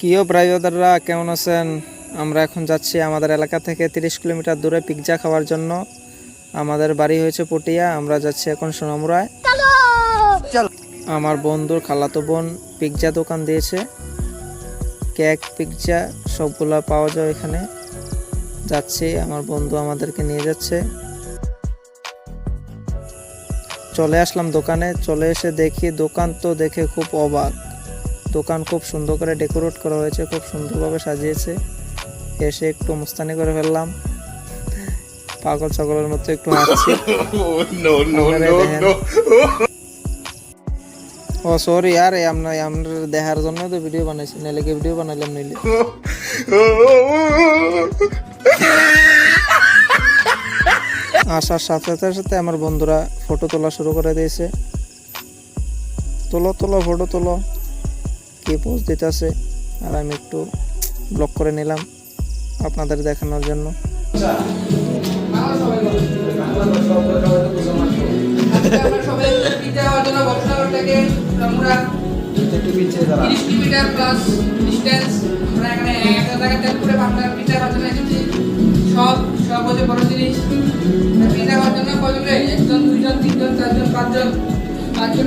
কিও ব্রাইদাররা কেমন আছেন? আমরা এখন যাচ্ছি আমাদের এলাকা থেকে তিরিশ কিলোমিটার দূরে পিৎজা খাওয়ার জন্য। আমাদের বাড়ি হয়েছে পটিয়া আমরা যাচ্ছি এখন সোনামুড়ায়। আমার বন্ধুর খালাতো বোন পিৎজা দোকান দিয়েছে। কেক পিৎজা সবগুলা পাওয়া যায় এখানে যাচ্ছি আমার বন্ধু আমাদেরকে নিয়ে যাচ্ছে। চলে আসলাম দোকানে চলে এসে দেখি দোকান তো দেখে খুব অবাক। দোকান খুব সুন্দর করে ডেকোরেট করা হয়েছে খুব সুন্দরভাবে সাজিয়েছে। এসে একটু মুস্তানি করে ফেললাম। পাগল ছাগলের মতো একটু হাঁটছি Oh. ও সরি আর আমরা আমরা দেখার জন্য তো ভিডিও বানাইছি নাহলে কি ভিডিও বানাইলাম নইলে আসার সাথে সাথে সাথে আমার বন্ধুরা ফটো তোলা শুরু করে দিয়েছে। তোলো তোলো ফটো তোলো। কি পোস্ট দিতেছে? আর আমি একটু ব্লক করে নিলাম আপনাদের দেখানোর জন্য। এসেছি সব সব জিনিস কজন দুইজন তিনজন চারজন পাঁচজন পাঁচজন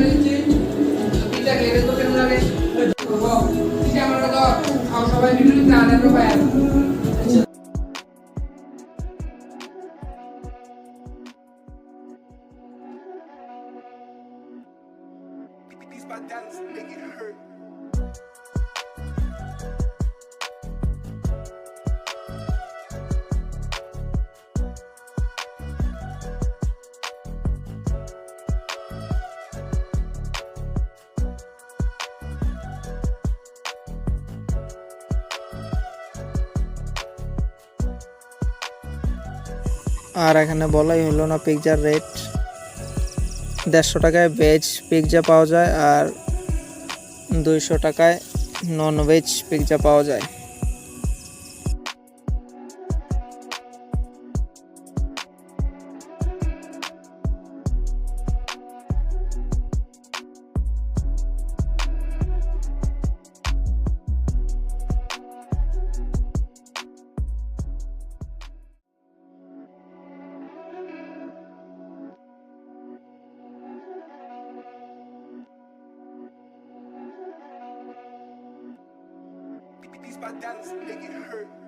সবাই বিভিন্ন আনন্দ পাই আর এখানে বলাই হলো না পিৎজার রেট দেড়শো টাকায় ভেজ পিৎজা পাওয়া যায় আর দুইশো টাকায় নন ভেজ পিৎজা পাওয়া যায়। by Dallas, make it hurt.